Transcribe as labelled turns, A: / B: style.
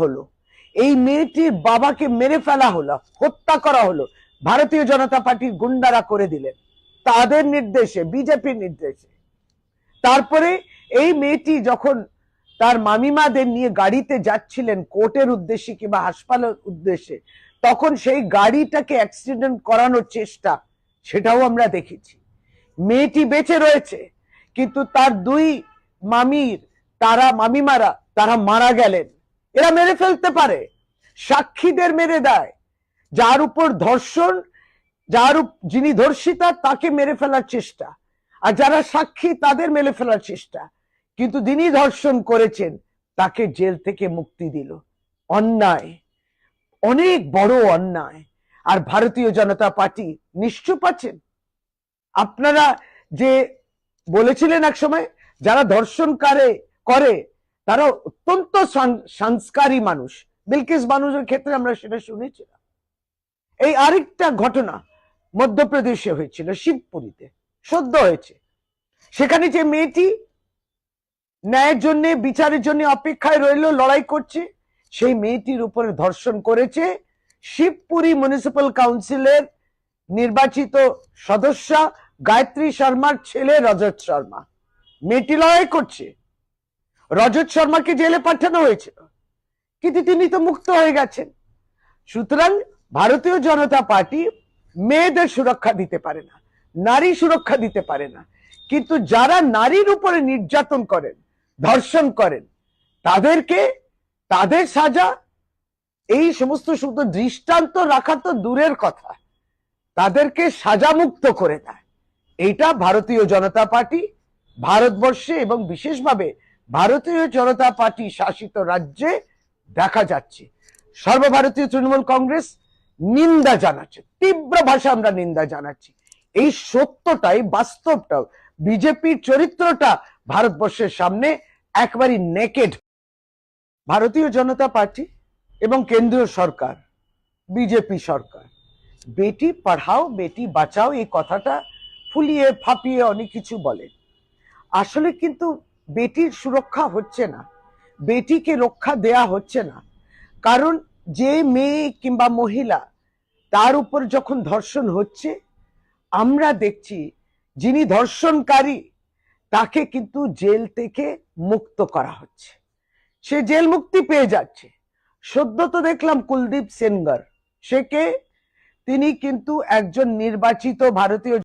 A: হলো। এই মেয়েটির বাবাকে মেরে ফেলা হলো, হত্যা করা হলো। ভারতীয় জনতা পার্টির গুন্ডারা করে দিলেন। তাদের নির্দেশে, বিজেপির নির্দেশে। তারপরে এই মেয়েটি যখন তার মামিমাদের নিয়ে গাড়িতে যাচ্ছিলেন, কোর্টের উদ্দেশ্যে কিংবা হাসপাতালের উদ্দেশ্যে, তখন সেই গাড়িটাকে অ্যাক্সিডেন্ট করানোর চেষ্টা, সেটাও আমরা দেখেছি। মেয়েটি বেঁচে রয়েছে, কিন্তু তার দুই মামির, তারা মামিমারা, তারা মারা গেলেন। এরা মেরে ফেলতে পারে। সাক্ষীদের মেরে দেয়। যার উপর ধর্ষণ, যার যিনি ধর্ষিতা, তাকে মেরে ফেলার চেষ্টা। আর যারা সাক্ষী, তাদের মেরে ফেলার চেষ্টা। কিন্তু যিনি ধর্ষণ করেছেন, তাকে জেল থেকে মুক্তি দিল। অন্যায়। অনেক বড় অন্যায়। আর ভারতীয় জনতা পার্টি নিশ্চুপ আছেন। আপনারা যে বলেছিলেন এক সময় যারা ধর্ষণ করে তারা অত্যন্ত সংস্কারী মানুষ। বিলকিস মানুষের ক্ষেত্রে আমরা সেটা শুনেছিলাম। এই আরেকটা ঘটনা মধ্যপ্রদেশে হয়েছিল, শিবপুরীতে। সদ্য হয়েছে। সেখানে যে মেয়েটি ন্যায়ের জন্য, বিচারের জন্য অপেক্ষায় রইল, লড়াই করছে, সেই মেয়েটির উপরে ধর্ষণ করেছে শিবপুরী মিউনিসিপ্যাল কাউন্সিলের নির্বাচিত সদস্য গায়ত্রী শর্মার ছেলে রজত শর্মা। মেয়েটি লড়াই করছে। রজত শর্মাকে জেলে পাঠানো হয়েছিল কিন্তু তিনি তো মুক্ত হয়ে গেছেন। সুতরাং ভারতীয় জনতা পার্টি মেয়েদের সুরক্ষা দিতে পারে না, নারী সুরক্ষা দিতে পারে না। কিন্তু যারা নারীর উপরে নির্যাতন করেন, ধর্ষণ করেন, তাদেরকে, তাদের সাজা, এই সমস্ত শুধু দৃষ্টান্ত রাখা তো দূরের কথা, তাদেরকে সাজামুক্ত করে দেয়। এইটা ভারতীয় জনতা পার্টি, ভারতবর্ষে এবং বিশেষভাবে ভারতীয় জনতা পার্টি শাসিত রাজ্যে দেখা যাচ্ছে। সর্বভারতীয় তৃণমূল কংগ্রেস নিন্দা জানাচ্ছে। তীব্র ভাষা আমরা নিন্দা জানাচ্ছি। এই সত্যটাই বাস্তবটাও। বিজেপির চরিত্রটা ভারতবর্ষের সামনে একবারই নেকেড ভারতীয় জনতা পার্টি এবং কেন্দ্রীয় সরকার, বিজেপি সরকার। বেটি পড়াও, বেটি বাঁচাও, এই কথাটা ফুলিয়ে ফাপিয়ে অনেক কিছু বলে আসলে কিন্তু বেটির সুরক্ষা হচ্ছে না, বেটিকে রক্ষা দেয়া হচ্ছে না। কারণ যে মেয়ে কিংবা মহিলা তার উপর যখন ধর্ষণ হচ্ছে, আমরা দেখছি যিনি ধর্ষণকারী, তাকে কিন্তু জেল থেকে মুক্ত করা হচ্ছে। সে জেল মুক্তি পেয়ে যাচ্ছে। সদ্য তো দেখলাম কুলদীপ সেনগর। সে কে? তিনি কিন্তু একজন নির্বাচিত ভারতীয়